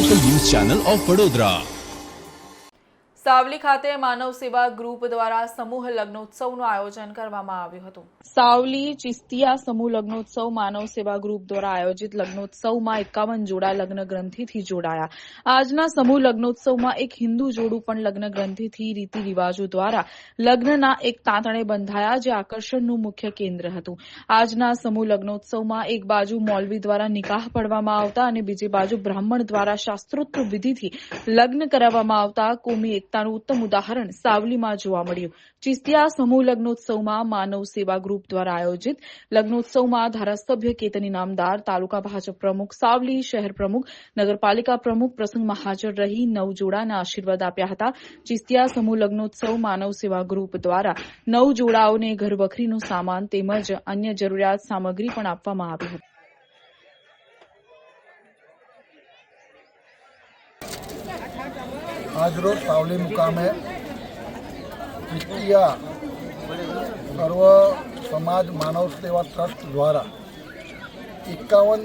Local news channel of Vadodara Savli ખાતે માનવ સેવા ગ્રુપ દ્વારા સમૂહ લગ્નોત્સવનું આયોજન કરવામાં આવ્યું હતું. સાવલી ચિસ્તિયા સમૂહ લગ્નોત્સવ માનવ સેવા ગ્રુપ દ્વારા આયોજિત લગ્નોત્સવમાં એકાવન જોડા લગ્ન ગ્રંથિથી જોડાયા. આજના સમૂહ લગ્નોત્સવમાં એક હિન્દુ જોડું પણ લગ્ન ગ્રંથિથી, રીતિ રિવાજો દ્વારા લગ્નના એક તાંતણે બંધાયા જે આકર્ષણનું મુખ્ય કેન્દ્ર હતું. આજના સમૂહ લગ્નોત્સવમાં એક બાજુ મૌલવી દ્વારા નિકાહ પડવામાં આવતા અને બીજી બાજુ બ્રાહ્મણ દ્વારા શાસ્ત્રોક્ત વિધિથી લગ્ન કરાવવામાં આવતા કોમી એકતાનું ઉત્તમ ઉદાહરણ સાવલીમાં જોવા મળ્યું. ચિસ્તિયા સમૂહ લગ્નોત્સવમાં માનવ સેવા ગ્રુપ દ્વારા આયોજિત લગ્નોત્સવમાં ધારાસભ્ય કેતન ઇનામદાર તાલુકા ભાજપ પ્રમુખ સાવલી, શહેર પ્રમુખ, નગરપાલિકા પ્રમુખ પ્રસંગમાં હાજર રહી નવ જોડાના આશીર્વાદ આપ્યા હતા. ચિસ્તિયા સમૂહ લગ્નોત્સવ માનવ સેવા ગ્રુપ દ્વારા નવ જોડાઓને ઘરવખરીનો સામાન તેમજ અન્ય જરૂરિયાત સામગ્રી પણ આપવામાં આવી હતી. આજરોજ સાવલી મુકામે ક્રિસ્ટિયા સર્વ સમાજ માનવ સેવા ટ્રસ્ટ દ્વારા એકાવન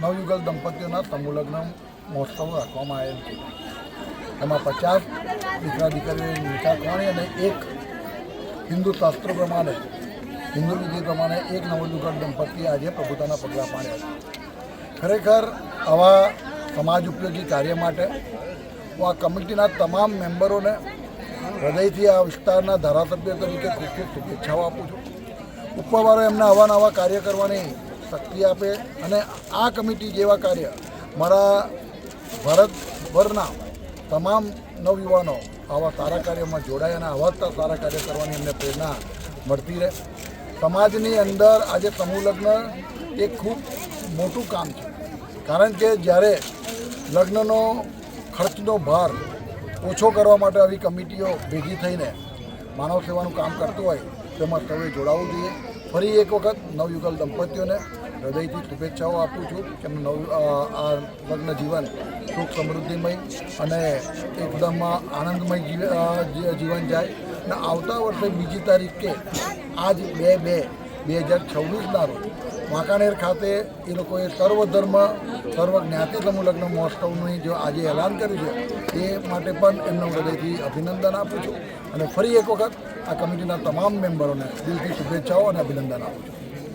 નવયુગલ દંપતીઓના સમૂહલગ્ન મહોત્સવ રાખવામાં આવેલ છે. એમાં પચાસ દીકરા દીકરીઓની કરવાની અને એક હિન્દુ શાસ્ત્રો પ્રમાણે, હિન્દુ વિધિ પ્રમાણે એક નવયુગલ દંપતી આજે પ્રભુતાના પગલાં પાડ્યા છે. ખરેખર આવા સમાજ ઉપયોગી કાર્ય માટે હું આ કમિટીના તમામ મેમ્બરોને હૃદયથી આ વિસ્તારના ધારાસભ્ય તરીકે ખૂબ ખૂબ શુભેચ્છાઓ આપું છું. ઉપરવાળો એમને આવા નવા કાર્ય કરવાની શક્તિ આપે અને આ કમિટી જેવા કાર્ય મારા ભારતભરના તમામ નવયુવાનો આવા સારા કાર્યમાં જોડાય અને આવા સારા કાર્ય કરવાની એમને પ્રેરણા મળતી રહે. સમાજની અંદર આજે સમૂહ લગ્ન એ ખૂબ મોટું કામ છે. કારણ કે જ્યારે લગ્નનો ખર્ચનો ભાર ઓછો કરવા માટે આવી કમિટીઓ ભેગી થઈને માનવ સેવાનું કામ કરતું હોય તેમાં સૌએ જોડાવવું જોઈએ. ફરી એક વખત નવયુગલ દંપતીઓને હૃદયથી શુભેચ્છાઓ આપું છું કે નવ આ લગ્ન જીવન સુખ સમૃદ્ધિમય અને એકદમ આનંદમય જીવન જાય. અને આવતા વર્ષે બીજી તારીખે આજ બે બે બે હજાર છવ્વીસના રોજ વાંકાનેર ખાતે એ લોકોએ સર્વધર્મ સર્વ જ્ઞાતિ સમૂહ લગ્ન મહોત્સવનું જે આજે એલાન કર્યું છે, એ માટે પણ એમનો હૃદયથી અભિનંદન આપું છું. અને ફરી એક વખત આ કમિટીના તમામ મેમ્બરોને દિલથી શુભેચ્છાઓ અને અભિનંદન આપું છું.